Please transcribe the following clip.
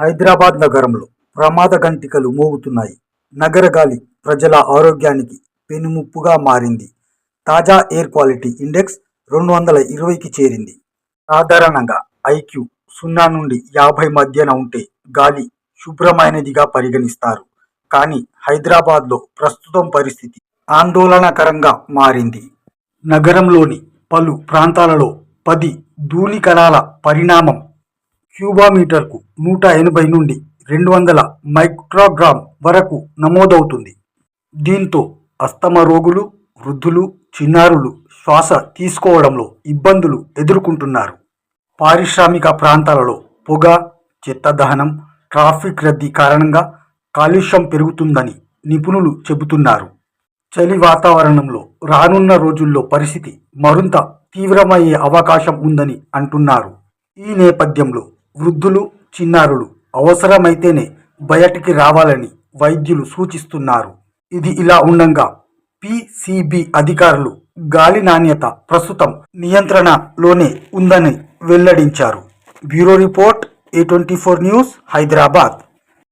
హైదరాబాద్ నగరంలో ప్రమాద గంటికలు మోగుతున్నాయి. నగర గాలి ప్రజల ఆరోగ్యానికి పెనుముప్పుగా మారింది. తాజా ఎయిర్ క్వాలిటీ ఇండెక్స్ రెండు వందల ఇరవైకి చేరింది. సాధారణంగా ఐక్యూ సున్నా నుండి యాభై మధ్యన ఉంటే గాలి శుభ్రమైనదిగా పరిగణిస్తారు. కానీ హైదరాబాద్లో ప్రస్తుతం పరిస్థితి ఆందోళనకరంగా మారింది. నగరంలోని పలు ప్రాంతాలలో పది ధూళికణాల పరిణామం క్యూబామీటర్కు నూట ఎనభై నుండి రెండు వందల మైక్రోగ్రామ్ వరకు నమోదవుతుంది. దీంతో అస్తమ రోగులు వృద్ధులు చిన్నారులు శ్వాస తీసుకోవడంలో ఇబ్బందులు ఎదుర్కొంటున్నారు. పారిశ్రామిక ప్రాంతాలలో పొగ చెత్త దహనం ట్రాఫిక్ రద్దీ కారణంగా కాలుష్యం పెరుగుతుందని నిపుణులు చెబుతున్నారు. చలి వాతావరణంలో రానున్న రోజుల్లో పరిస్థితి మరింత తీవ్రమయ్యే అవకాశం ఉందని అంటున్నారు. ఈ నేపథ్యంలో వృద్ధులు చిన్నారులు అవసరమైతేనే బయటికి రావాలని వైద్యులు సూచిస్తున్నారు. ఇది ఇలా ఉండగా పిసిబి అధికారులు గాలి నాణ్యత ప్రస్తుతం నియంత్రణలోనే ఉందని వెల్లడించారు. Bureau report A twenty four news Hyderabad.